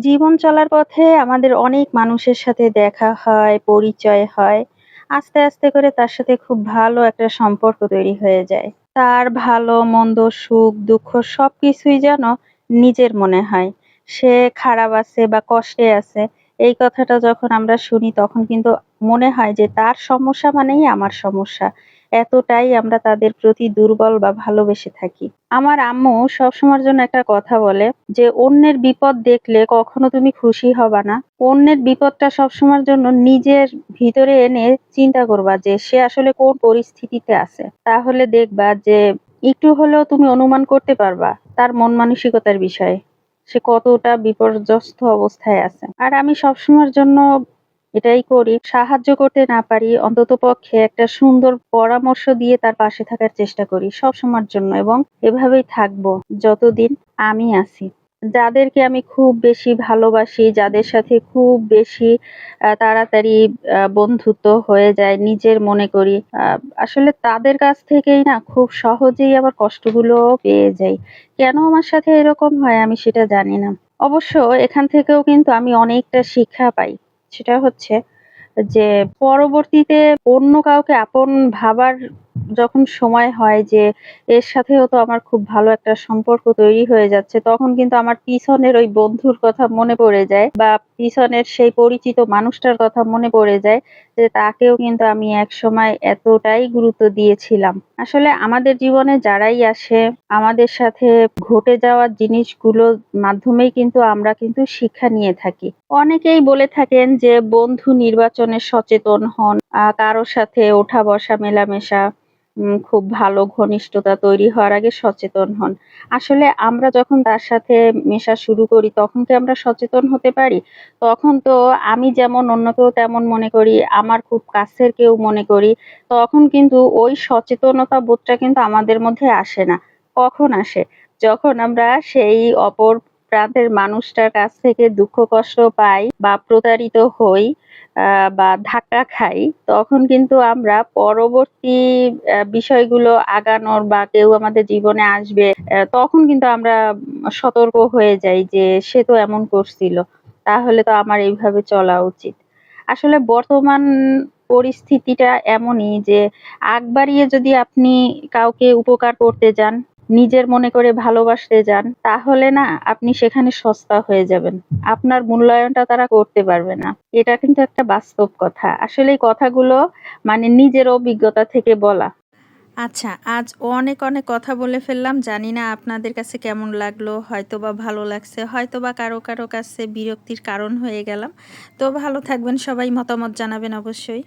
জীবন চলার পথে আমাদের অনেক মানুষের সাথে দেখা হয়, পরিচয় হয়। আস্তে, আস্তে করে তার সাথে খুব ভালো একটা সম্পর্ক তৈরি হয়ে যায়। তার ভালো, মন্দ, সুখ, দুঃখ সবকিছুই যেন নিজের মনে হয়। সে খারাপ আছে বা কষ্টে আছে, এই কথাটা যখন আমরা শুনি তখন কিন্তু মনে হয় যে তার সমস্যা মানেই আমার সমস্যা। এতটাই আমরা তাদের প্রতি দুর্বল বা ভালোবেসে থাকি। আমার আম্মু সবসময়ের জন্য একটা কথা বলে যে, "অন্যের বিপদ দেখলে কখনো তুমি খুশি হবা না। অন্যের বিপদটা সবসময়ের জন্য নিজের ভিতরে এনে চিন্তা করবা যে সে আসলে কোন পরিস্থিতিতে আছে। তাহলে দেখবা যে একটু হলেও তুমি অনুমান করতে পারবা তার মন মানসিকতার বিষয়ে। সে কতটা বিপর্যস্ত অবস্থায় আছে। আর আমি সবসময়ের জন্য এটাই করি। সাহায্য করতে না পারি অন্ততপক্ষে একটা সুন্দর পরামর্শ দিয়ে তার পাশে থাকার চেষ্টা করি সব সময়ের জন্য এবং এভাবেই থাকব যতদিন আমি আছি। যাদেরকে আমি খুব বেশি ভালোবাসি, যাদের সাথে খুব বেশি তাড়াতাড়ি বন্ধুত্ব হয়ে যায়, নিজের মনে করি। আসলে তাদের কাছ থেকেই না খুব সহজেই আবার কষ্টগুলোও পেয়ে যাই। কেন আমার সাথে এরকম হয় আমি সেটা জানি না। অবশ্য এখান থেকেও কিন্তু আমি অনেকটা শিক্ষা পাই। সেটা হচ্ছে যে পরবর্তীতে অন্য কাউকে আপন ভাবার যখন সময় হয় যে এর সাথেও তো আমার খুব ভালো একটা সম্পর্ক তৈরি হয়ে যাচ্ছে, তখন কিন্তু আমার পিছনের ওই বন্ধুর কথা মনে পড়ে যায় বা পিছনের সেই পরিচিত মানুষটার কথা মনে পড়ে যায় যে তাকেও কিন্তু আমি একসময় এতটাই গুরুত্ব দিয়েছিলাম। আসলে আমাদের জীবনে যারাই আসে আমাদের সাথে ঘটে যাওয়া জিনিসগুলোর মাধ্যমেই কিন্তু আমরা কিন্তু শিক্ষা নিয়ে থাকি। অনেকেই বলে থাকেন যে বন্ধু নির্বাচনে সচেতন হন। আ কারও সাথে ওঠা বসা মেলামেশা খুব ভালো ঘনিষ্ঠতা তৈরি হওয়ার আগে সচেতন হন। আসলে আমরা যখন তার সাথে মেশা শুরু করি তখন কি আমরা সচেতন হতে পারি? তখন তো আমি যেমন অন্যকেও তেমন মনে করি, আমার খুব কাছের কেউ মনে করি। তখন কিন্তু ওই সচেতনতা বোধটা কিন্তু আমাদের মধ্যে আসে না। কখন আসে? যখন আমরা সেই অপর প্রান্তের মানুষটার কাছ থেকে দুঃখ কষ্ট পাই বা প্রতারিত হই বা ধাক্কা খাই, তখন কিন্তু আমরা পরবর্তী বিষয়গুলো আগানোর বা কেউ আমাদের জীবনে আসবে তখন কিন্তু আমরা সতর্ক হয়ে যাই যে সে তো এমন করছিল। তাহলে তো আমার এইভাবে চলা উচিত। আসলে বর্তমান পরিস্থিতিটা এমনই যে আগ বাড়িয়ে যদি আপনি কাউকে উপকার করতে যান, নিজের মনে করে ভালোবাসতে যান, তাহলে না আপনি সেখানে সস্তা হয়ে যাবেন। আপনার মূল্যায়নটা তারা করতে পারবে না। এটা কিন্তু একটা বাস্তব কথা। আসলে এই কথাগুলো মানে নিজের অভিজ্ঞতা থেকে বলা। আচ্ছা, আজ অনেক, অনেক কথা বলে ফেললাম। জানি না আপনাদের কাছে কেমন লাগল? হয়তো বা ভালো লাগছে, হয়তোবা কারও, কারও কাছে বিরক্তির কারণ হয়ে গেলাম। তো ভালো থাকবেন সবাই, মতামত জানাবেন অবশ্যই।